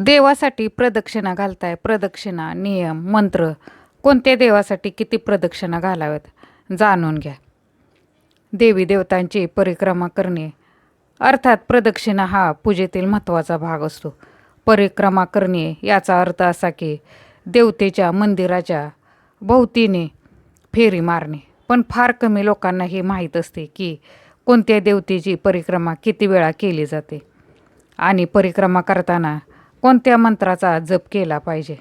देवासाठी प्रदक्षिणा घालताय. प्रदक्षिणा नियम मंत्र. कोणत्या देवासाठी किती प्रदक्षिणा घालाव्यात? जाणून घ्या. देवी देवतांची परिक्रमा करणे. अर्थात प्रदक्षिणा हा पूजेतील महत्त्वाचा भाग असतो. परिक्रमा करणे याचा अर्थ असा की देवतेच्या मंदिराच्या भोवतीने फेरी मारणे. पण फार कमी लोकांना हे माहीत असते की कोणत्या देवतेची परिक्रमा किती वेळा केली जाते. आणि परिक्रमा करताना कोणत्या मंत्राचा जप केला पाहिजे?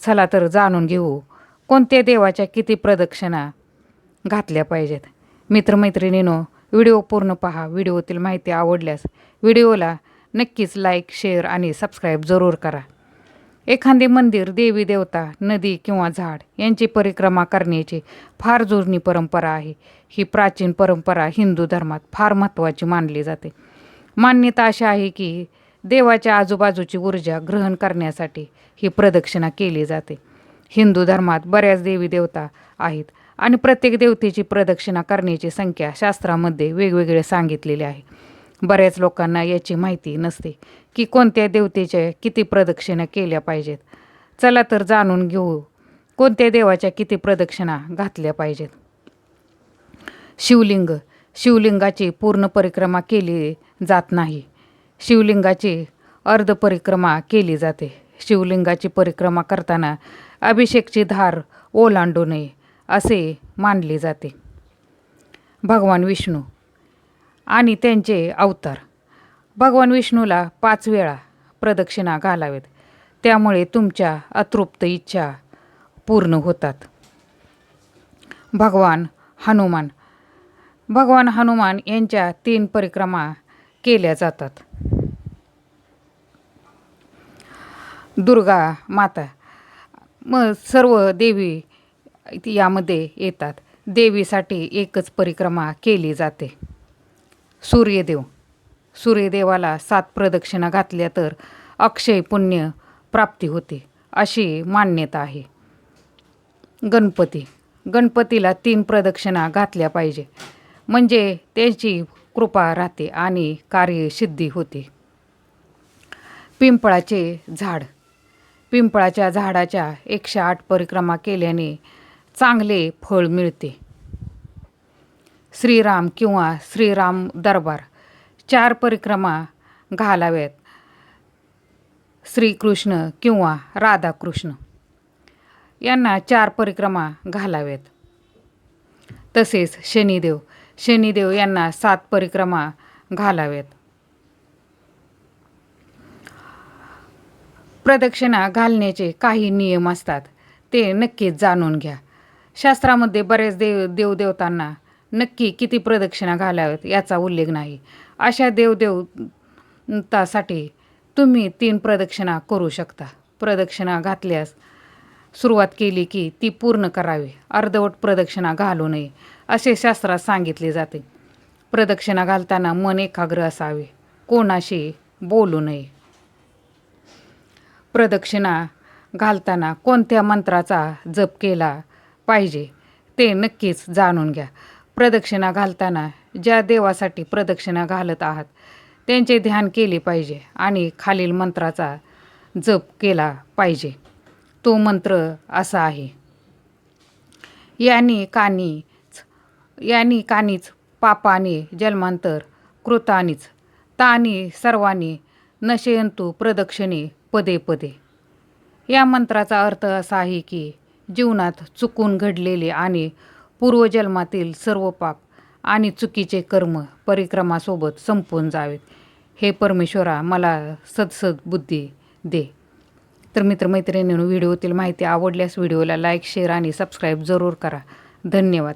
चला तर जाणून घेऊ कोणत्या देवाच्या किती प्रदक्षिणा घातल्या पाहिजेत? मित्रमैत्रिणीनो व्हिडिओ पूर्ण पहा. व्हिडिओतील माहिती आवडल्यास व्हिडिओला नक्कीच लाईक शेअर आणि सबस्क्राईब जरूर करा. एखादे मंदिर देवी देवता नदी किंवा झाड यांची परिक्रमा करण्याची फार जुनी परंपरा आहे. ही प्राचीन परंपरा हिंदू धर्मात फार महत्त्वाची मानली जाते. मान्यता अशी आहे की देवाच्या आजूबाजूची ऊर्जा ग्रहण करण्यासाठी ही प्रदक्षिणा केली जाते. हिंदू धर्मात बऱ्याच देवी देवता आहेत आणि प्रत्येक देवतेची प्रदक्षिणा करण्याची संख्या शास्त्रामध्ये वेगवेगळे सांगितलेली आहे. बऱ्याच लोकांना याची माहिती नसते की कोणत्या देवतेच्या किती प्रदक्षिणा केल्या पाहिजेत. चला तर जाणून घेऊ कोणत्या देवाच्या किती प्रदक्षिणा घातल्या पाहिजेत. शिवलिंग शिवलिंगाची पूर्ण परिक्रमा केली जात नाही. शिवलिंगाची अर्ध परिक्रमा केली जाते. शिवलिंगाची परिक्रमा करताना अभिषेकची धार ओलांडू नये असे मानले जाते. भगवान विष्णू आणि त्यांचे अवतार. भगवान विष्णूला पाच वेळा प्रदक्षिणा घालावेत. त्यामुळे तुमच्या अतृप्त इच्छा पूर्ण होतात. भगवान हनुमान. भगवान हनुमान यांच्या तीन परिक्रमा केल्या जातात. दुर्गा माता. मग सर्व देवी यामध्ये येतात. देवीसाठी एकच परिक्रमा केली जाते. सूर्यदेव. सूर्यदेवाला सात प्रदक्षिणा घातल्या तर अक्षय पुण्य प्राप्ती होते अशी मान्यता आहे. गणपती. गणपतीला तीन प्रदक्षिणा घातल्या पाहिजे. म्हणजे त्यांची कृपा राहते आणि कार्यसिद्धी होते. पिंपळाचे झाड. पिंपळाच्या झाडाच्या एकशे आठ परिक्रमा केल्याने चांगले फळ मिळते. श्रीराम किंवा श्रीराम दरबार चार परिक्रमा घालाव्यात. श्रीकृष्ण किंवा राधाकृष्ण यांना चार परिक्रमा घालाव्यात. तसेच शनिदेव शनिदेव यांना सात परिक्रमा घालाव्यात. प्रदक्षिणा घालण्याचे काही नियम असतात. ते नक्कीच जाणून घ्या. शास्त्रामध्ये बऱ्याच देव देवदेवतांना नक्की किती प्रदक्षिणा घालाव्यात याचा उल्लेख नाही. अशा देवदेवतासाठी तुम्ही तीन प्रदक्षिणा करू शकता. प्रदक्षिणा घातल्यास सुरुवात केली की ती पूर्ण करावी. अर्धवट प्रदक्षिणा घालू नये असे शास्त्रात सांगितले जाते. प्रदक्षिणा घालताना मन एकाग्र असावे. कोणाशी बोलू नये. प्रदक्षिणा घालताना कोणत्या मंत्राचा जप केला पाहिजे ते नक्कीच जाणून घ्या. प्रदक्षिणा घालताना ज्या देवासाठी प्रदक्षिणा घालत आहात त्यांचे ध्यान केले पाहिजे आणि खालील मंत्राचा जप केला पाहिजे. तो मंत्र असा आहे. यानी कानीच यानी कानीच पापाने जन्मांतर कृतानीच तानी सर्वांनी नशयंतू प्रदक्षिणे पदे पदे. या मंत्राचा अर्थ असा आहे की जीवनात चुकून घडलेले आणि पूर्वजन्मातील सर्व पाप आणि चुकीचे कर्म परिक्रमासोबत संपून जावेत. हे परमेश्वरा मला सदसद बुद्धी दे. तर मित्रमैत्रिणींनो व्हिडिओतील माहिती आवडल्यास व्हिडिओला लाईक शेअर आणि सबस्क्राईब जरूर करा. धन्यवाद.